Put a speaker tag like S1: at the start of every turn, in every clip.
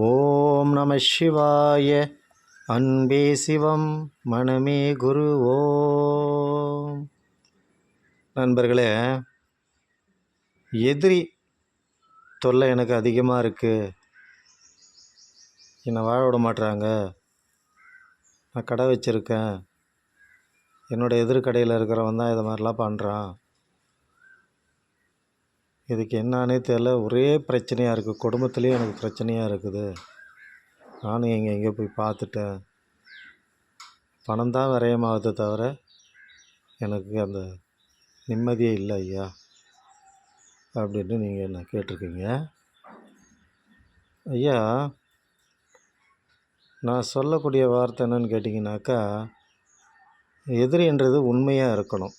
S1: ஓம் நம சிவாய. அன்பே சிவம் மனமே குரு ஓம். நண்பர்களே எதிரி தொல்லை எனக்கு அதிகமாக இருக்குது என்னை வாழ விட மாட்டுறாங்க நான் கடை வச்சுருக்கேன். என்னோடய எதிர்கடையில் இருக்கிறவன் தான் இதை மாதிரிலாம் பண்ணுறான் இதுக்கு என்னானே தெரில. ஒரே பிரச்சனையாக இருக்குது குடும்பத்துலேயும் எனக்கு பிரச்சனையாக இருக்குது. நானும் எங்கே எங்கேயோ போய் பார்த்துட்டேன். பணம் தான் விரயமாகுது தவிர எனக்கு அந்த நிம்மதியே இல்லை ஐயா. அப்படின்னு நீங்கள் என்ன கேட்டிருக்கீங்க? ஐயா நான் சொல்லக்கூடிய வார்த்தை என்னன்னு கேட்டிங்கனாக்கா எதிரின்றது உண்மையாக இருக்கணும்.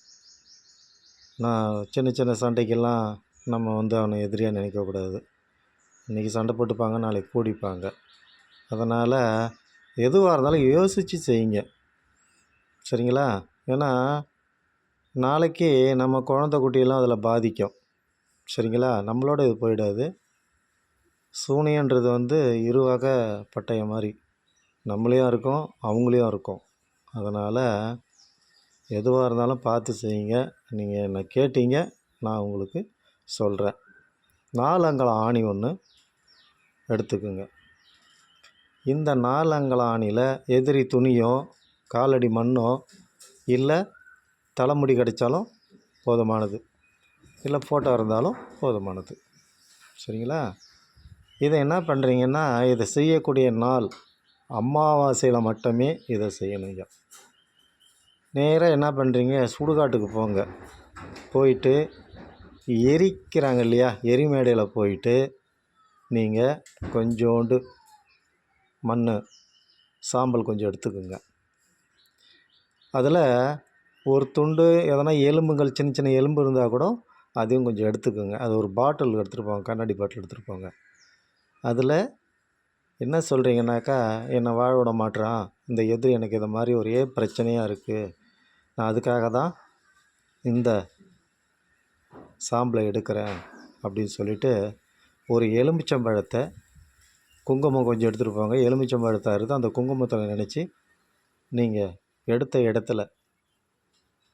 S1: நான் சின்ன சின்ன சண்டைக்கெல்லாம் நம்ம வந்து அவனை எதிரியாக நினைக்கக்கூடாது இன்றைக்கி சண்டை போட்டுப்பாங்க நாளைக்கு கூடிப்பாங்க. அதனால் எதுவாக இருந்தாலும் யோசித்து செய்யுங்க. சரிங்களா? ஏன்னா நாளைக்கு நம்ம குழந்த குட்டியெல்லாம் அதில் பாதிக்கும். சரிங்களா? நம்மளோட இது போயிடாது. சூனியன்றது வந்து இரு பட்டயம் மாதிரி. நம்மளையும் இருக்கும் அவங்களையும் இருக்கும். அதனால் எதுவாக இருந்தாலும் பார்த்து செய்யுங்க. நீங்கள் என்னை கேட்டீங்க நான் உங்களுக்கு சொல்கிறேன் நாலங்கல ஆணி ஒன்று எடுத்துக்குங்க. இந்த நாலங்கல ஆணியில் எதிரி துணியோ காலடி மண்ணோ இல்லை தலைமுடி கிடைச்சாலும் போதுமானது. இல்லை ஃபோட்டோ இருந்தாலும் போதுமானது. சரிங்களா? இதை என்ன பண்ணுறீங்கன்னா இதை செய்யக்கூடிய நாள் அமாவாசையில் மட்டுமே இதை செய்யணுங்க. நேராக என்ன பண்ணுறீங்க சுடுகாட்டுக்கு போங்க. போயிட்டு எரிக்கிறாங்க இல்லையா எரிமேடையில் போயிட்டு நீங்கள் கொஞ்சோண்டு மண் சாம்பல் கொஞ்சம் எடுத்துக்கோங்க. அதில் ஒரு துண்டு எதனா எலும்புகள் சின்ன சின்ன எலும்பு இருந்தால் கூட அதையும் கொஞ்சம் எடுத்துக்கோங்க. அது ஒரு பாட்டில் எடுத்துகிட்டு போங்க கண்ணாடி பாட்டில் எடுத்துகிட்டு போங்க. அதில் என்ன சொல்கிறீங்கனாக்கா என்னை வாழ விட மாட்டேறான் இந்த எதிரி எனக்கு இதை மாதிரி ஒரே பிரச்சனையாக இருக்குது நான் அதுக்காக தான் இந்த சாம்பலை எடுக்கிறேன் அப்படின்னு சொல்லிட்டு ஒரு எலுமிச்சம்பழத்தை குங்குமம் கொஞ்சம் எடுத்துகிட்டு போங்க. எலுமிச்சம்பழத்தை அறுத்து அந்த குங்குமத்தில் நினச்சி நீங்கள் எடுத்த இடத்துல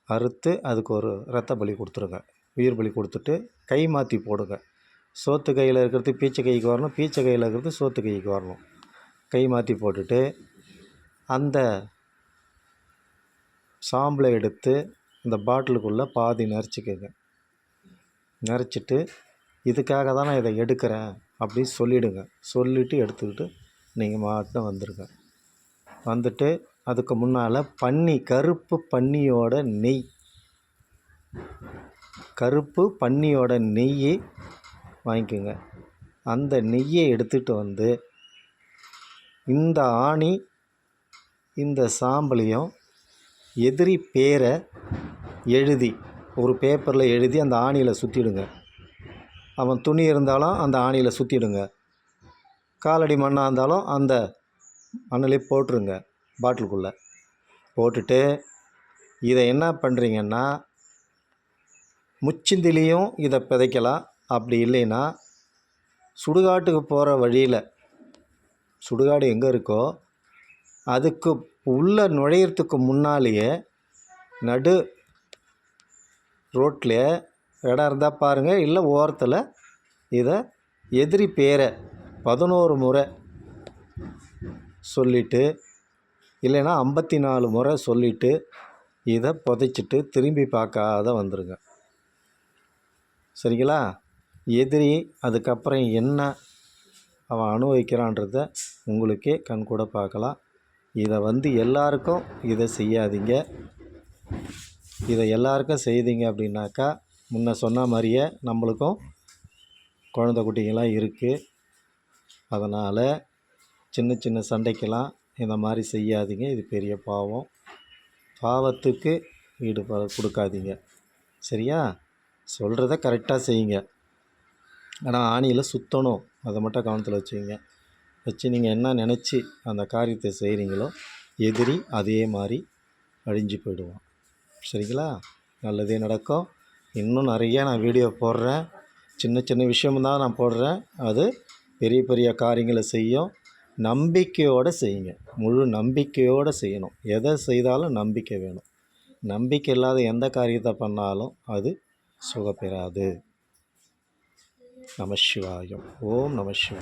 S1: அறுத்து அதுக்கு ஒரு ரத்த பலி கொடுத்துருங்க. உயிர் பலி கொடுத்துட்டு கை மாற்றி போடுங்க. சோத்து கையில் இருக்கிறது பீச்சை கைக்கு வரணும். பீச்சை கையில் இருக்கிறது சோத்து கைக்கு வரணும். கை மாற்றி போட்டுட்டு அந்த சாம்பலை எடுத்து இந்த பாட்டிலுக்குள்ளே பாதி நிறச்சிக்கோங்க. நிறச்சிட்டு இதுக்காக தான் நான் இதை எடுக்கிறேன்? அப்படின்னு சொல்லிவிடுங்க சொல்லிவிட்டு எடுத்துக்கிட்டு நீங்கள் மாட்டின வந்துடுங்க வந்துட்டு அதுக்கு முன்னால் பன்னி கருப்பு பன்னியோட நெய். கருப்பு பன்னியோட நெய் வாங்கிக்கோங்க. அந்த நெய்யை எடுத்துகிட்டு வந்து இந்த ஆணி இந்த சாம்பலையும் எதிரி பேரை எழுதி ஒரு பேப்பரில் எழுதி அந்த ஆணியில் சுற்றிடுங்க. அவன் துணி இருந்தாலும் அந்த ஆணியில் சுற்றிடுங்க. காலடி மண்ணாக இருந்தாலும் அந்த மண்ணிலே போட்டுருங்க பாட்டிலுக்குள்ளே. போட்டுட்டு இதை என்ன பண்ணுறீங்கன்னா முச்சிந்திலையும் இதை விதைக்கலாம் அப்படி இல்லைன்னா சுடுகாட்டுக்கு போகிற வழியில் சுடுகாடு எங்கே இருக்கோ அதுக்கு உள்ளே நுழையிறதுக்கு முன்னாலேயே நடு ரோட்டில் இடம் இருந்தால் பாருங்கள் இல்லை ஓரத்தில் இதை எதிரி பேரை பதினோரு முறை சொல்லிவிட்டு இல்லைன்னா ஐம்பத்தி நாலு முறை சொல்லிவிட்டு இதை புதைச்சிட்டு திரும்பி பார்க்காத வந்துடுங்க சரிங்களா? எதிரி அதுக்கப்புறம் என்ன அவன் அனுபவிக்கிறான்றத உங்களுக்கே கண்கூட பார்க்கலாம். இதை வந்து எல்லாருக்கும் இதை செய்யாதீங்க. இதை எல்லாருக்கும் செய்தீங்க அப்படின்னாக்கா முன்ன சொன்ன மாதிரியே நம்மளுக்கும் குழந்த குட்டிங்கெல்லாம் இருக்குது அதனால் சின்ன சின்ன சண்டைக்கெல்லாம் இந்த மாதிரி செய்யாதீங்க. இது பெரிய பாவம். பாவத்துக்கு ஈடுபாடு கொடுக்காதீங்க. சரியா? சொல்கிறத கரெக்டாக செய்யுங்க. ஆனால் ஆணியில் சுற்றணும் அதை மட்டும் கவனத்தில் வச்சுக்கோங்க. வச்சு நீங்கள் என்ன நினச்சி அந்த காரியத்தை செய்கிறீங்களோ எதிரி அதே மாதிரி அழிஞ்சு போயிடுவான். சரிங்களா? நல்லதே நடக்கும். இன்னும் நிறைய நான் வீடியோ போடுறேன். சின்ன சின்ன விஷயம்தான் நான் போடுறேன். அது பெரிய பெரிய காரியங்களை செய்யும். நம்பிக்கையோடு செய்யுங்க. முழு நம்பிக்கையோடு செய்யணும். எதை செய்தாலும் நம்பிக்கை வேணும். நம்பிக்கை இல்லாத எந்த காரியத்தை பண்ணாலும் அது சுகப்பெறாது. நம சிவாயம். ஓம் நம சிவாயம்.